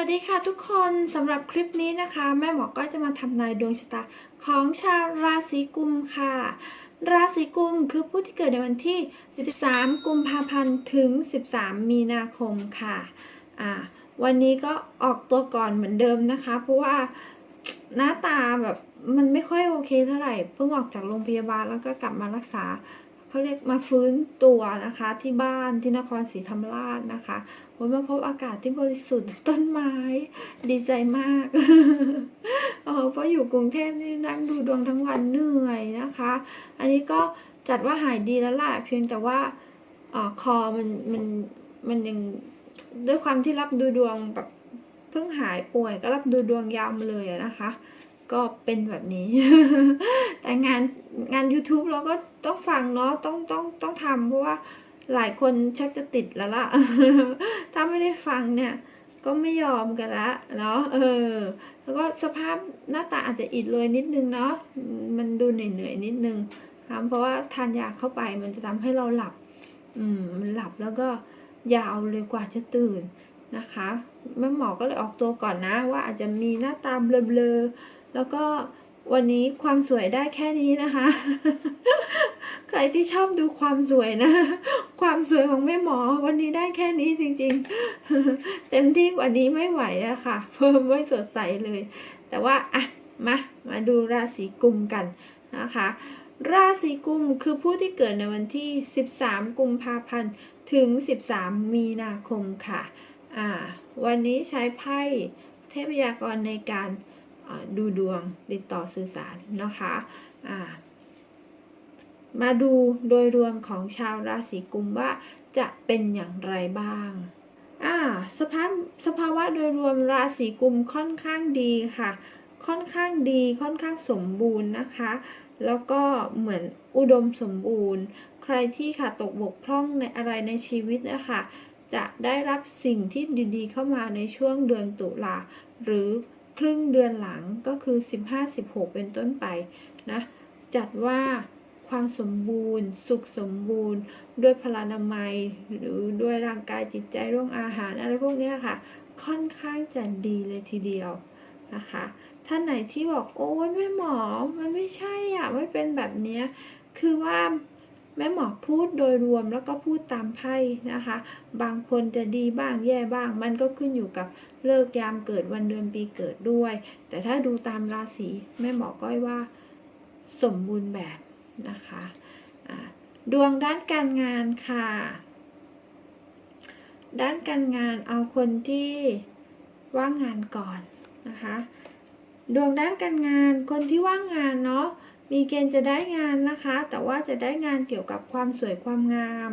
วัสดีค่ะทุกคนสำหรับคลิปนี้นะคะ แม่หมอก็จะมาทำนายดวงชะตาของชาวราศีกุมค่ะ ราศีกุมคือผู้ที่เกิดในวันที่ 13 กุมภาพันธ์ถึง 13 มีนาคมค่ะอ่าวันนี้ก็ออกตัวก่อนเหมือนเดิมนะคะ เพราะว่าหน้าตาแบบมันไม่ค่อยโอเคเท่าไหร่เพิ่งออกจากโรงพยาบาลแล้วก็กลับมารักษา เขาเรียกมาฟื้นตัวนะคะที่บ้านที่นครศรีธรรมราชนะคะวันมาพบอากาศที่บริสุทธิ์ต้นไม้ ดีใจมากเออพราะอยู่กรุงเทพนี่นั่งดูดวงทั้งวันเหนื่อยนะคะ อันนี้ก็จัดว่าหายดีแล้วล่ะเพียงแต่ว่าอคอมันมันมันยังด้วยความที่รับดูดวงแบบเพิ่งหายป่วยก็รับดูดวงยาวมาเลยนะคะ ก็เป็นแบบนี้ แต่งานงาน YouTube เราก็ต้องฟังเนาะต้องต้องต้องทำเพราะว่าหลายคนชักจะติดแล้วล่ะ ถ้าไม่ได้ฟังเนี่ย ก็ไม่ยอมกันละเนาะเออ แล้วก็สภาพหน้าตาอาจจะอิดเลยนิดนึงเนาะมันดูเหนื่อยๆนิดนึงครับเพราะว่าทานยาเข้าไปมันจะทำให้เราหลับ อืม มันหลับแล้วก็ยาวเลยกว่าจะตื่นนะคะแม่หมอก็เลยออกตัวก่อนนะ ว่าอาจจะมีหน้าตาเบลอๆ แล้วก็วันนี้ความสวยได้แค่นี้นะคะ ใครที่ชอบดูความสวยนะ ความสวยของแม่หมอวันนี้ได้แค่นี้จริงๆ เต็มที่กว่านี้ไม่ไหวอะค่ะ เพิ่มไม่สดใสเลย แต่ว่าอะมา มาดูราศีกุมกันนะคะ ราศีกุมคือผู้ที่เกิดในวันที่ 13 กุมภาพันธ์ ถึง 13 มีนาคมค่ะ อ่า วันนี้ใช้ไพ่เทพยากรในการ ดูดวงติดต่อสื่อสารนะคะอ่ามาดูโดยรวมของชาวราศีกุมว่าจะเป็นอย่างไรบ้างสภาพสภาวะโดยรวมราศีกุมค่อนข้างดีค่ะ ค่อนข้างดีค่อนข้างสมบูรณ์นะคะ แล้วก็เหมือนอุดมสมบูรณ์ ใครที่ขาดตกบกพร่องในอะไรในชีวิตนะคะจะได้รับสิ่งที่ดีๆ เข้ามาในช่วงเดือนตุลาหรือ ครึ่งเดือนหลังก็คือ 15-16 เป็นต้นไปนะจัดว่าความสมบูรณ์ สุขสมบูรณ์ ด้วยพลานามัย หรือด้วยร่างกายจิตใจเรื่องอาหารอะไรพวกนี้ค่ะ ค่อนข้างจะดีเลยทีเดียวนะคะ ท่านไหนที่บอกโอ้ยแม่หมอมันไม่ใช่อะไม่เป็นแบบนี้คือว่า แม่หมอพูดโดยรวมแล้วก็พูดตามไพ่นะคะ บางคนจะดีบ้างแย่บ้าง มันก็ขึ้นอยู่กับเลิกยามเกิดวันเดือนปีเกิดด้วย แต่ถ้าดูตามราศีแม่หมอก้อยว่าสมบูรณ์แบบนะคะดวงด้านการงานค่ะ ด้านการงานเอาคนที่ว่างงานก่อนนะคะ ดวงด้านการงานคนที่ว่างงานเนาะ มีเกณฑ์จะได้งานนะคะ แต่ว่าจะได้งานเกี่ยวกับความสวยความงาม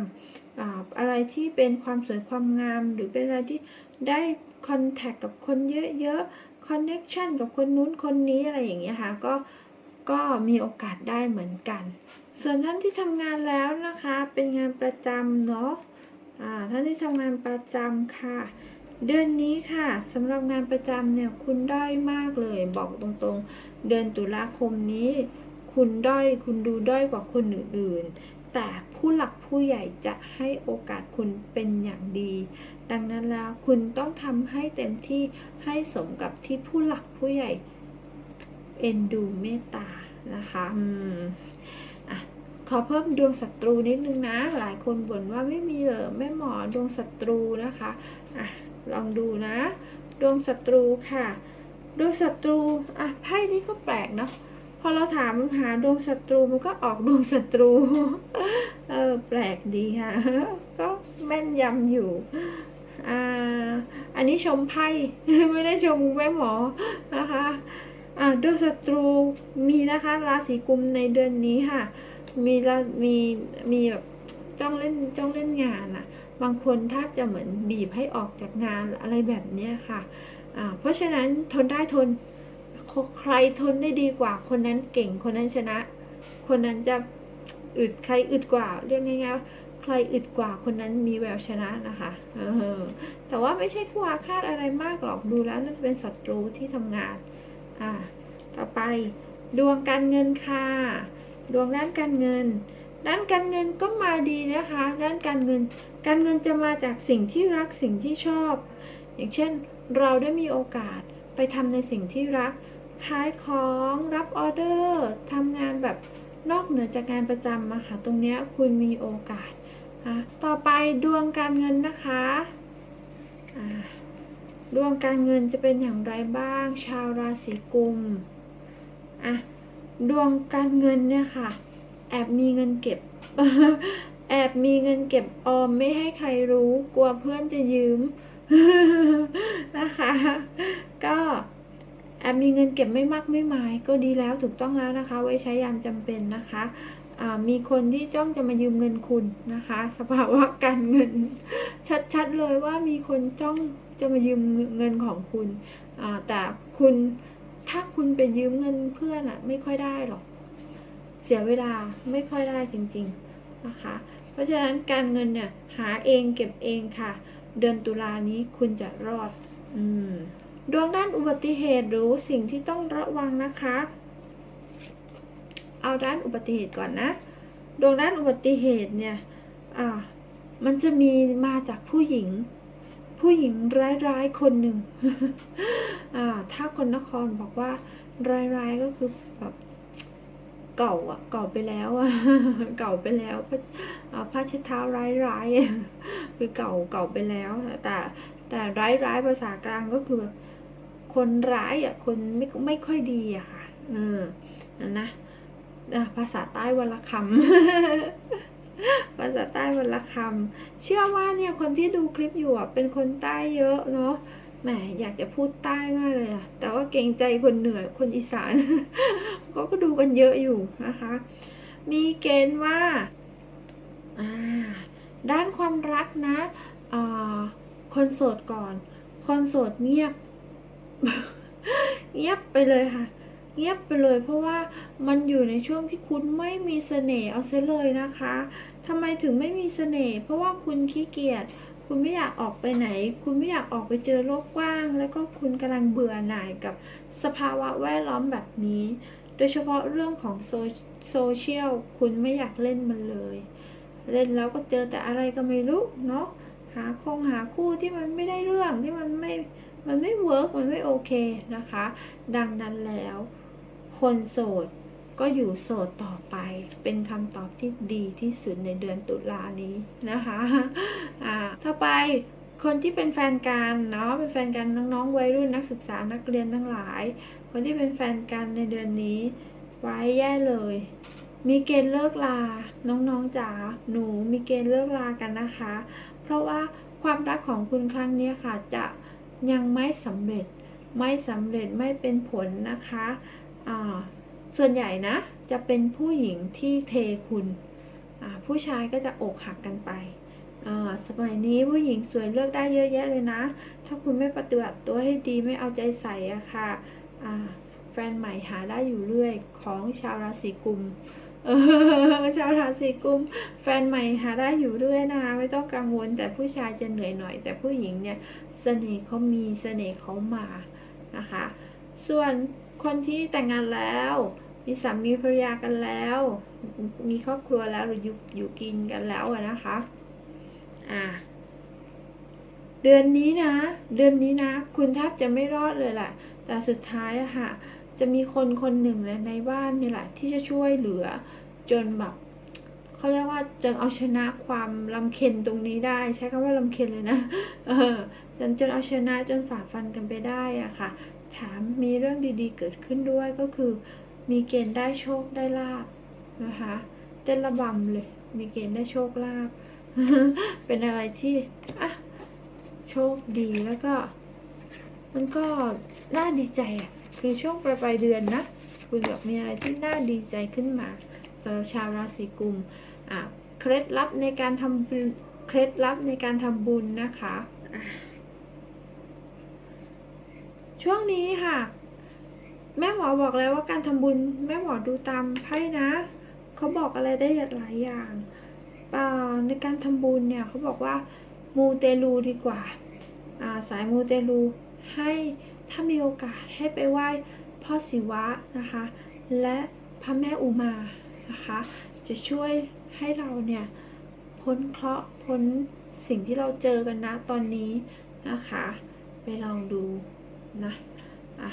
ออะไรที่เป็นความสวยความงาม หรือเป็นอะไรที่ได้คอนแทคกับคนเยอะๆคอนเน็ชันกับคนนู้นคนนี้อะไรอย่างเงี้ยค่ะก็ก็มีโอกาสได้เหมือนกัน ส่วนท่านที่ทำงานแล้วนะคะ เป็นงานประจำเนาะท่านที่ทำงานประจำค่ะ เดือนนี้ค่ะสำหรับงานประจำเนี่ยคุณได้มากเลย บอกตรงๆ เดือนตุลาคมนี้ คุณด้อยคุณดูด้อยกว่าคนอื่นๆ แต่ผู้หลักผู้ใหญ่จะให้โอกาสคุณเป็นอย่างดี ดังนั้นแล้วคุณต้องทำให้เต็มที่ให้สมกับที่ผู้หลักผู้ใหญ่เอ็นดูเมตตานะคะอืมอะขอเพิ่มดวงศัตรูนิดนึงนะ หลายคนบ่นว่าไม่มีเหรอแม่หมอดวงศัตรูนะคะอะลองดูนะ ดวงศัตรูค่ะ ดวงศัตรูอะไพ่นี้ก็แปลกเนาะพ อเราถามหาดวงศัตรูมันก็ออกดวงศัตรู เออแปลกดีค่ะ ก็แม่นยำอยู่อ่าอันนี้ชมไพ่ไม่ได้ชมแม่หมอนะคะอ่าดวงศัตรูมีนะคะ ราศีกุมในเดือนนี้ค่ะ มีรามีมีแบบจ้องเล่นจ้องเล่นงานอะบางคนแทบจะเหมือนบีบให้ออกจากงานอะไรแบบนี้ค่ะอ่าเพราะฉะนั้นทนได้ทน ใครทนได้ดีกว่า คนนั้นเก่งคนนั้นชนะ คนนั้นจะอึดใครอึดกว่า เรียกง่ายๆใครอึดกว่าคนนั้นมีแววชนะนะคะเออแต่ว่าไม่ใช่ผู้อาฆาตอะไรมากหรอกดูแล้วน่าจะเป็นศัตรูที่ทำงานอ่าต่อไปดวงการเงินค่ะ ดวงด้านการเงิน ด้านการเงินก็มาดีนะคะ ด้านการเงิน การเงินจะมาจากสิ่งที่รักสิ่งที่ชอบ อย่างเช่น เราได้มีโอกาสไปทำในสิ่งที่รัก ขายของรับออเดอร์ทำงานแบบนอกเหนือจากงานประจำอะค่ะตรงนี้คุณมีโอกาสอะต่อไปดวงการเงินนะคะดวงการเงินจะเป็นอย่างไรบ้าง ชาวราศีกุมอะดวงการเงินเนี่ยค่ะ แอบมีเงินเก็บ แอบมีเงินเก็บออมไม่ให้ใครรู้กลัวเพื่อนจะยืมนะคะ ก็ แอบมีเงินเก็บไม่มากไม่หมาย ก็ดีแล้วถูกต้องแล้วนะคะ ไว้ใช้ยามจำเป็นนะคะมีคนที่จ้องจะมายืมเงินคุณนะคะ สภาวะการเงิน ชัดๆเลยว่ามีคนจ้องจะมายืมเงินของคุณแต่คุณถ้าคุณไปยืมเงินเพื่อนอะไม่ค่อยได้หรอก เสียเวลาไม่ค่อยได้จริง ๆนะคะ เพราะฉะนั้นการเงินเนี่ยหาเองเก็บเองค่ะ เดือนตุลานี้คุณจะรอด อืม ดวงด้านอุบัติเหตุหรือสิ่งที่ต้องระวังนะคะ เอาด้านอุบัติเหตุก่อนนะ ดวงด้านอุบัติเหตุเนี่ย อ่า มันจะมีมาจากผู้หญิง ผู้หญิงร้ายๆคนหนึ่ง อ่า ถ้าคนนครบอกว่าร้ายๆก็คือแบบเก่าอะเก่าไปแล้วอะเก่าไปแล้วผ้าอ่าผ้าเช็ดเท้าร้ายๆคือเก่าเก่าไปแล้ว แต่แต่ร้ายๆภาษากลางก็คือแบบ คนร้ายอะคนไม่ไม่ค่อยดีอะค่ะ เออนั่นะภาษาใต้วันละคำภาษาใต้วันละคำเชื่อว่าเนี่ยคนที่ดูคลิปอยู่อะเป็นคนใต้เยอะเนาะแหมอยากจะพูดใต้มากเลยอะแต่ว่าเกรงใจคนเหนือคนอีสานเขาก็ดูกันเยอะอยู่นะคะ มีเกณฑ์ว่าด้านความรักนะคนโสดก่อน คนโสดเงียบ เงียบไปเลยค่ะ เงียบไปเลย เพราะว่ามันอยู่ในช่วงที่คุณไม่มีเสน่ห์เอาเสียเลยนะคะทำไมถึงไม่มีเสน่ห์เพราะว่าคุณขี้เกียจคุณไม่อยากออกไปไหน คุณไม่อยากออกไปเจอโลกกว้าง แล้วก็คุณกำลังเบื่อหน่ายกับสภาวะแวดล้อมแบบนี้ โดยเฉพาะเรื่องของโซโซเชียลคุณไม่อยากเล่นมันเลย เล่นแล้วก็เจอแต่อะไรก็ไม่รู้เนาะหาคงหาคู่ที่มันไม่ได้เรื่องที่มันไม่ มันไม่เวิร์กมันไม่โอเคนะคะ ดังนั้นแล้ว คนโสดก็อยู่โสดต่อไป เป็นคำตอบที่ดีที่สุดในเดือนตุลานี้นะคะอ่าต่อไปคนที่เป็นแฟนกันเนาะเป็นแฟนกันน้องๆวัยรุ่นนักศึกษานักเรียนทั้งหลาย คนที่เป็นแฟนกันในเดือนนี้ ไว้แย่เลย มีเกณฑ์เลิกลา น้องๆจ๋าหนูมีเกณฑ์เลิกลากันนะคะ เพราะว่าความรักของคุณครั้งนี้ค่ะจะ ยังไม่สำเร็จไม่สำเร็จไม่เป็นผลนะคะส่วนใหญ่นะ จะเป็นผู้หญิงที่เทคุณผู้ชายก็จะอกหักกันไป สมัยนี้ผู้หญิงสวยเลือกได้เยอะแยะเลยนะ ถ้าคุณไม่ปฏิบัติตัวให้ดีไม่เอาใจใส่อะค่ะอ่าแฟนใหม่หาได้อยู่เรื่อยของชาวราศีกุม เออชาวราศีกุมแฟนใหม่หาได้อยู่เรื่อยนะคะไม่ต้องกังวลแต่ผู้ชายจะเหนื่อยหน่อย แต่ผู้หญิงเนี่ยเสน่ห์เขามีเสน่ห์เขามานะคะ ส่วนคนที่แต่งงานแล้ว มีสามีภรรยากันแล้ว มีครอบครัวแล้วหรืออยู่อยู่กินกันแล้วนะคะอ่าเดือนนี้นะ เดือนนี้นะ คุณแทบจะไม่รอดเลยแหละแต่สุดท้ายอะค่ะ จะมีคนคนหนึ่งเลยในบ้านนี่แหละที่จะช่วยเหลือ จนแบบเขาเรียกว่าจนเอาชนะความลำเค็ญตรงนี้ได้ ใช้คำว่าลำเค็ญเลยนะ เออจนจนเอาชนะจนฝ่าฟันกันไปได้อะค่ะแถมมีเรื่องดีๆเกิดขึ้นด้วยก็คือ มีเกณฑ์ได้โชคได้ลาบนะคะเต้นระบำเลย มีเกณฑ์ได้โชคลาบเป็นอะไรที่อะโชคดีแล้วก็ มันก็น่าดีใจอะ คือช่วงปลายปลายเดือนนะ คุณแบบมีอะไรที่น่าดีใจขึ้นมาสำหรับชาวราศีกุมอะเคล็ดลับในการทำเคล็ดลับในการทำบุญนะคะะช่วงนี้ค่ะ แม่หมอบอกแล้วว่าการทำบุญ แม่หมอดูตามไพ่นะเขาบอกอะไรได้หลายอย่างในการทำบุญเนี่ยเขาบอกว่ามูเตลูดีกว่าอ่าสายมูเตลูให้ ถ้ามีโอกาสให้ไปไหว้พ่อศิวะนะคะ และพระแม่อุมานะคะ จะช่วยให้เราเนี่ยพ้นเคราะห์พ้นสิ่งที่เราเจอกันนะตอนนี้นะคะ ไปลองดูนะอะ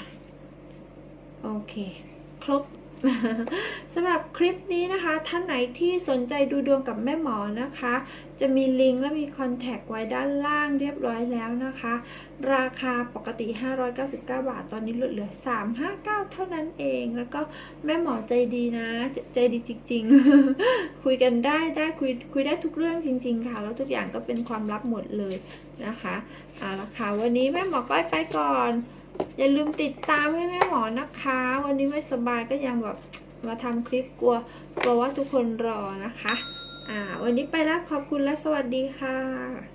โอเค ครบ สำหรับคลิปนี้นะคะ ท่านไหนที่สนใจดูดวงกับแม่หมอนะคะ จะมีลิงก์และมีคอนแทคไว้ด้านล่างเรียบร้อยแล้วนะคะ ราคาปกติ 599 บาท ตอนนี้ลดเหลือ 359 เท่านั้นเอง แล้วก็แม่หมอใจดีนะ ใจใจดีจริง ๆ คุยกันได้ได้คุยคุยได้ทุกเรื่องจริง ๆ ค่ะ แล้วทุกอย่างก็เป็นความลับหมดเลยนะคะเอาละค่ะวันนี้แม่หมอก้อยไปก่อน อย่าลืมติดตามให้แม่หมอนะคะ วันนี้ไม่สบายก็ยังแบบมาทำคลิปกลัวกลัวว่าทุกคนรอนะคะ อ่า วันนี้ไปแล้วขอบคุณและสวัสดีค่ะ